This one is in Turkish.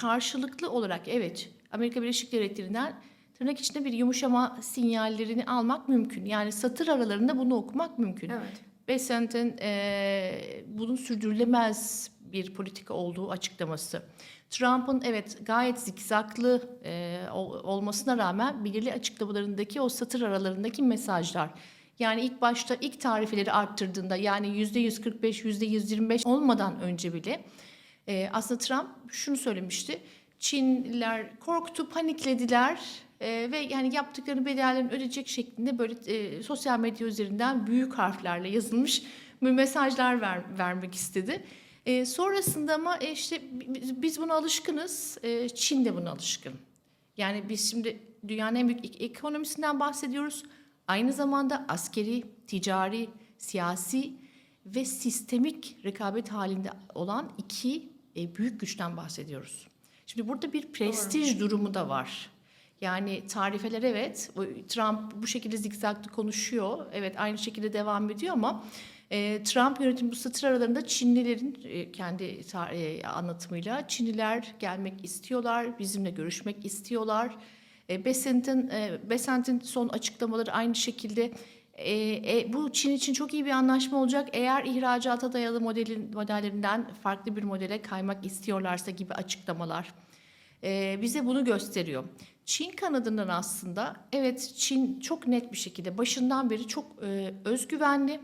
Karşılıklı olarak evet Amerika Birleşik Devletleri'nden tırnak içinde bir yumuşama sinyallerini almak mümkün. Yani satır aralarında bunu okumak mümkün. Evet. Besant'ın eee bunun sürdürülemez bir politika olduğu açıklaması. Trump'ın evet gayet zikzaklı ol- olmasına rağmen belirli açıklamalarındaki o satır aralarındaki mesajlar. Yani ilk başta ilk tarifeleri arttırdığında yani yüzde 145, yüzde 125 olmadan önce bile eee, aslında Trump şunu söylemişti. Çinliler korktu, paniklediler eee, ve yani yaptıkları bedellerini ödeyecek şeklinde böyle eee, sosyal medya üzerinden büyük harflerle yazılmış mesajlar ver- vermek istedi. Eee, sonrasında ama e, işte bi- biz buna alışkınız, eee, Çin de buna alışkın. Yani biz şimdi dünyanın en büyük ek- ekonomisinden bahsediyoruz. Aynı zamanda askeri, ticari, siyasi ve sistemik rekabet halinde olan iki e, büyük güçten bahsediyoruz. Şimdi burada bir prestij durumu da var. Yani tarifeler evet, Trump bu şekilde zikzaklı konuşuyor. Evet aynı şekilde devam ediyor ama e, Trump yönetimi bu satır aralarında Çinlilerin e, kendi e, anlatımıyla Çinliler gelmek istiyorlar, bizimle görüşmek istiyorlar. E, Besant'ın e, Besant'ın son açıklamaları aynı şekilde e, e, bu Çin için çok iyi bir anlaşma olacak. Eğer ihracata dayalı modelin modellerinden farklı bir modele kaymak istiyorlarsa gibi açıklamalar e, bize bunu gösteriyor. Çin kanadından aslında evet Çin çok net bir şekilde başından beri çok e, özgüvenli,